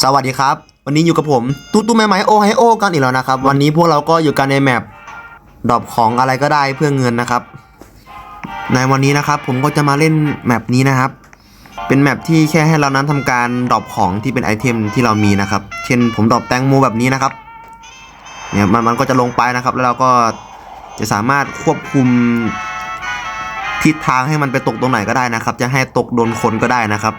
สวัสดีครับ วันนี้อยู่กับผมตู้ตู้แม่ไม้โอไฮโอกันอีกแล้วนะครับ วันนี้พวกเราก็อยู่กันในแมปดรอปของอะไรก็ได้เพื่อเงินนะครับ ในวันนี้นะครับผมก็จะมาเล่นแมปนี้นะครับ เป็นแมปที่แค่ให้เรานั้นทำการดรอปของที่เป็นไอเทมที่เรามีนะครับ เช่นผมดรอปแตงโมแบบนี้นะครับเนี่ยมันมันก็จะลงไปนะครับ แล้วเราก็จะสามารถควบคุมทิศทางให้มันไปตกตรงไหนก็ได้นะครับ จะให้ตกโดนคนก็ได้นะครับ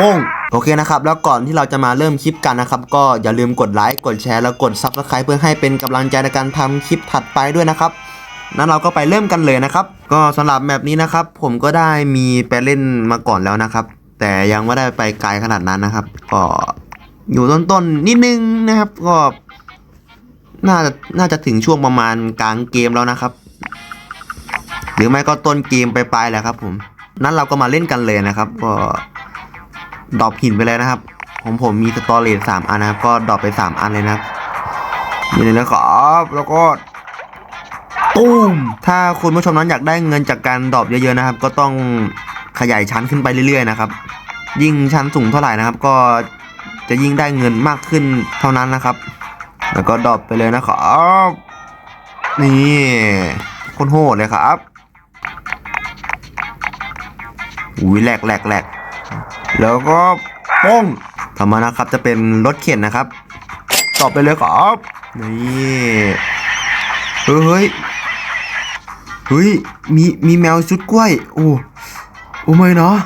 ป้งโอเคนะครับ แล้วก่อนที่เราจะมาเริ่มคลิปกันนะครับ ก็อย่าลืมกดไลค์กดแชร์แล้วกด Subscribe เพื่อให้เป็นกำลังใจในการทำคลิปถัดไปด้วยนะครับนั้นเราก็ไปเริ่มกันเลยนะครับ ก็สำหรับแมปนี้นะครับ ผมก็ได้มีไปเล่นมาก่อนแล้วนะครับ แต่ยังไม่ได้ไปไกลขนาดนั้นนะครับ ก็อยู่ต้นๆนิดนึงนะครับ ก็น่าจะน่าจะถึงช่วงประมาณกลางเกมแล้วนะครับ หรือไม่ก็ต้นเกมไปปลายๆแหละครับ ผม นั้นเราก็มาเล่นกันเลยนะครับ ก็ ดรอปหินไปเลยนะครับ ของผมมีสตอเรจสามอันนะครับ ก็ดรอปไปสามอันเลยนะครับนี่เลยนะครับแล้วก็ตูมถ้าคุณผู้ชมนั้นอยากได้เงินจากการดรอปเยอะๆนะครับ ก็ต้องขยายชั้นขึ้นไปเรื่อยๆนะครับ ยิ่งชั้นสูงเท่าไหร่นะครับ ก็จะยิ่งได้เงินมากขึ้นเท่านั้นนะครับ แล้วก็ดรอปไปเลยนะครับนี่คนโหดเลยครับอุ้ยแหลกแหลกแหลก แล้วก็ป้งธรรมานะครับจะเป็นรถเข็นนะครับ ตอบไปเลยครับนี่เฮ้ยเฮ้ยเฮ้ยมีมีแมวชุดกล้วยโอ้โอ้ไม่เนาะ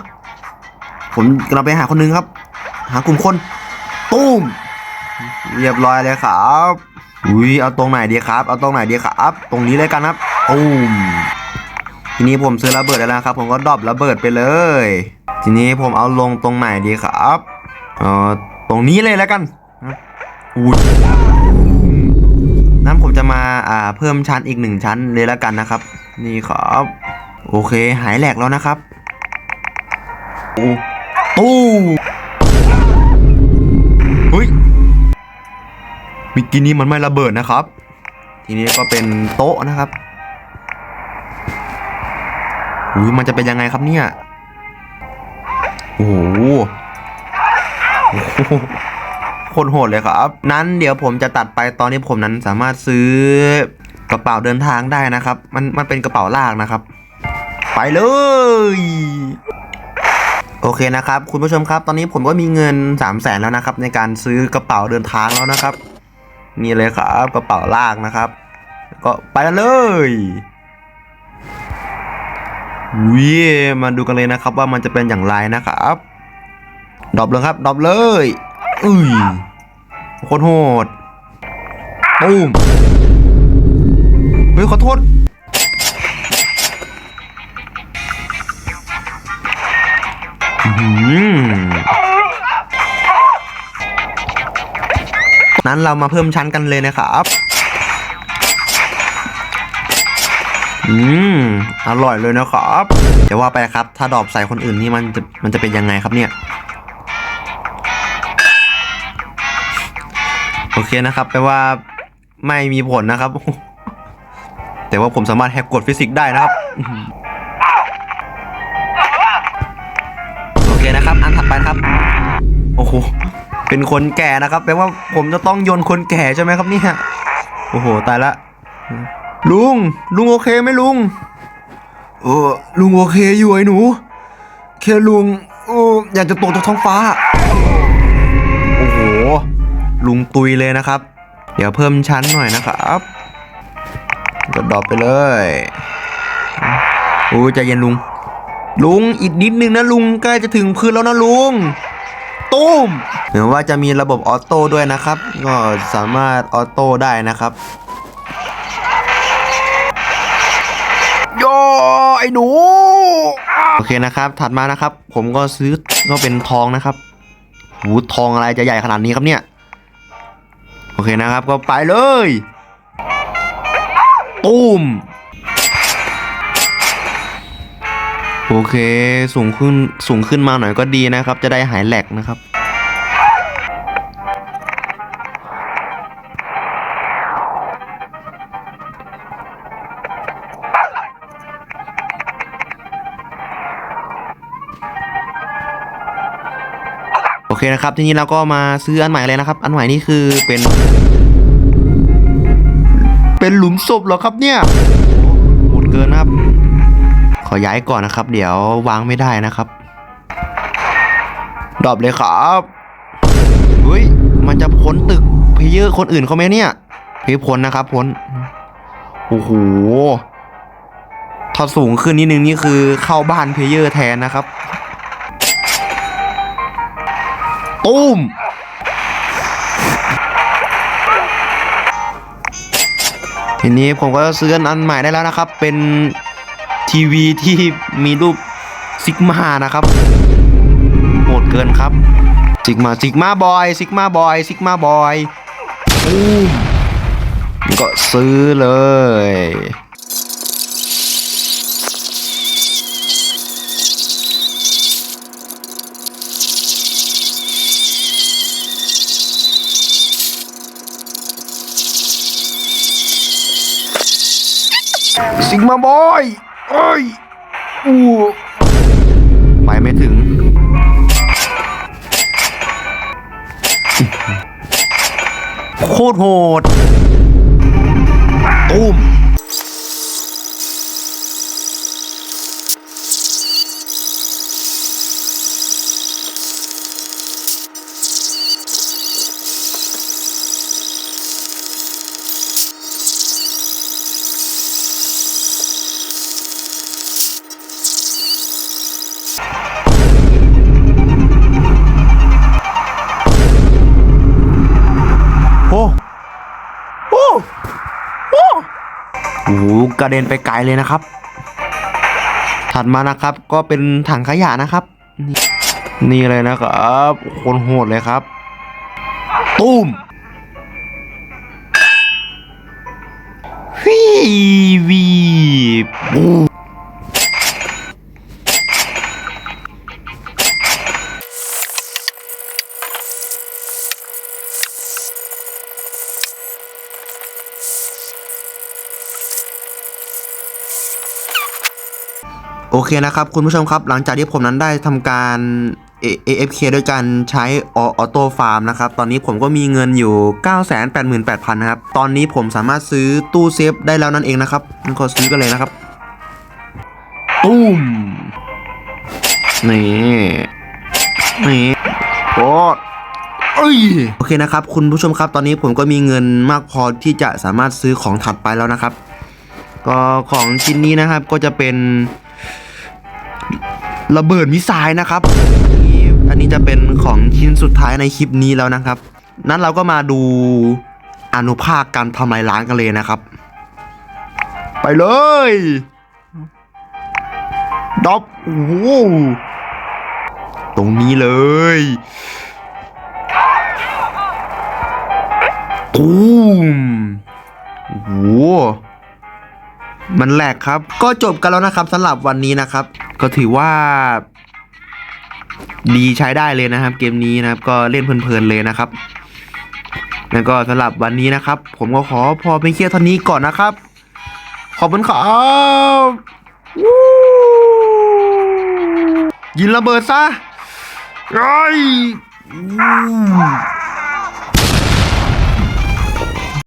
ผมกำลังไปหาคนหนึงครับ หากลุ่มคนตุ้มเรียบร้อยเลยครับอุ้ยเอาตรงไหนดีครับ เอาตรงไหนดีครับ ตรงนี้เลยกันครับตุ้ม ทีนี้ผมซื้อระเบิดแล้วนะครับ ผมก็ดรอประเบิดไปเลย ทีนี้ผมเอาลงตรงไหนดีครับเอ่อตรงนี้เลยแล้วกันอุ้ยนั้นผมจะมาอ่าเพิ่มชั้นอีกหนึ่งชั้นเลยแล้วกันนะครับ นี่ครับ โอเคหายแหลกแล้วนะครับอ้ตู้เฮ้ยมิกกี้นี้มันไม่ระเบิดนะครับ ทีนี้ก็เป็นโต๊ะนะครับ อุ้ยมันจะเป็นยังไงครับเนี่ย โอ้โหโคตรโหดเลยครับ นั้นเดี๋ยวผมจะตัดไปตอนนี้ผมนั้นสามารถซื้อกระเป๋าเดินทางได้นะครับ มันมันเป็นกระเป๋าลากนะครับ ไปเลย โอเคนะครับ คุณผู้ชมครับ ตอนนี้ผมก็มีเงิน3 0 0แสนแล้วนะครับ ในการซื้อกระเป๋าเดินทางแล้วนะครับนี่เลยครับกระเป๋าลากนะครับ ก็ไปเลย วิมาดูกันเลยนะครับว่ามันจะเป็นอย่างไรนะครับดรอปเลยครับดรอปเลยอุ้ยโคตรโหดตูมเฮ้ยขอโทษอื้อหือนั้นเรามาเพิ่มชั้นกันเลยนะครับ อืม อร่อยเลยนะครับ เดี๋ยวว่าไปครับ ถ้าดอปใส่คนอื่นนี่มันจะมันจะเป็นยังไงครับเนี่ย โอเคนะครับแปลว่าไม่มีผลนะครับ แต่ว่าผมสามารถแฮกกฎฟิสิกส์ได้นะครับ โอเคนะครับ อันถัดไปครับ โอ้โห เป็นคนแก่นะครับแปลว่าผมจะต้องโยนคนแก่ใช่ไหมครับเนี่ย โอ้โห ตายละ ลุง ลุงโอเคไหมลุง เออ ลุงโอเคอยู่ไอ้หนู แค่ลุงเอออยากจะตกจากท้องฟ้า โอ้โห ลุงตุยเลยนะครับ เดี๋ยวเพิ่มชั้นหน่อยนะครับกดดรอปไปเลยโอ้ใจเย็นลุง ลุงอีกนิดนึงนะลุงใกล้จะถึงพื้นแล้วนะลุงตุ้มเหมือนว่าจะมีระบบออโต้ด้วยนะครับ ก็สามารถออโต้ได้นะครับ หนู โอเคนะครับ ถัดมานะครับ ผมก็ซื้อก็เป็นทองนะครับหูทองอะไรจะใหญ่ขนาดนี้ครับเนี่ย โอเคนะครับ ก็ไปเลยตูมโอเค สูงขึ้นสูงขึ้นมาหน่อยก็ดีนะครับ จะได้หายแหลกนะครับ เคนะครับ ทีนี้เราก็มาซื้ออันใหม่เลยนะครับ อันใหม่นี่คือเป็น เป็นหลุมศพเหรอครับเนี่ยโหดเกินนะครับ ขอย้ายก่อนนะครับ เดี๋ยววางไม่ได้นะครับดรอปเลยครับเฮ้ยมันจะพ้นตึกเพเยอร์คนอื่นเขาไหมเนี่ยเพพ้นนะครับพ้นโอ้โหถ้าสูงขึ้นนิดนึงนี่คือเข้าบ้านเพเยอร์แทนนะครับ ตุ้มทีนี้ผมก็ซื้ออันใหม่ได้แล้วนะครับ เป็นทีวีที่มีรูปซิกมานะครับโหดเกินครับซิกมาซิกมาบอยซิกมาบอยซิกมาบอยก็ซื้อเลย สิงมาบอยเอ้ยอู้ไปไม่ถึง โคตรโหด กระเด็นไปไกลเลยนะครับ ถัดมานะครับก็เป็นถังขยะนะครับ นี่นี่เลยนะครับคนโหดเลยครับ ตุ้มวีวีบู โอเคนะครับคุณผู้ชมครับ หลังจากที่ผมนั้นได้ทำการ A- AFK ด้วยการใช้ออโต้ฟาร์มนะครับ ตอนนี้ผมก็มีเงินอยู่ 988,000 นะครับ ตอนนี้ผมสามารถซื้อตู้เซฟได้แล้วนั่นเองนะครับงั้นขอซื้อกันเลยนะครับตุ้มนี่นี่โอ้เอ้ยโอเคนะครับ คุณผู้ชมครับ ตอนนี้ผมก็มีเงินมากพอที่จะสามารถซื้อของถัดไปแล้วนะครับ ก็ของชิ้นนี้นะครับก็จะเป็น ระเบิดมิสไซล์นะครับอันนี้อันนี้จะเป็นของชิ้นสุดท้ายในคลิปนี้แล้วนะครับ นั้นเราก็มาดูอนุภาคการทำลายล้างกันเลยนะครับ ไปเลยดอบโอ้โหตรงนี้เลยตูมโอ้โหมันแหลกครับ ก็จบกันแล้วนะครับสำหรับวันนี้นะครับ ก็ถือว่า ดีใช้ได้เลยนะครับ เกมนี้นะครับ ก็เล่นเพลินๆเลยนะครับ แล้วก็สำหรับวันนี้นะครับ ผมก็ขอพอเป็นเคลียร์เท่านี้ก่อนนะครับ ขอบคุณครับยินระเบิดซะไอ้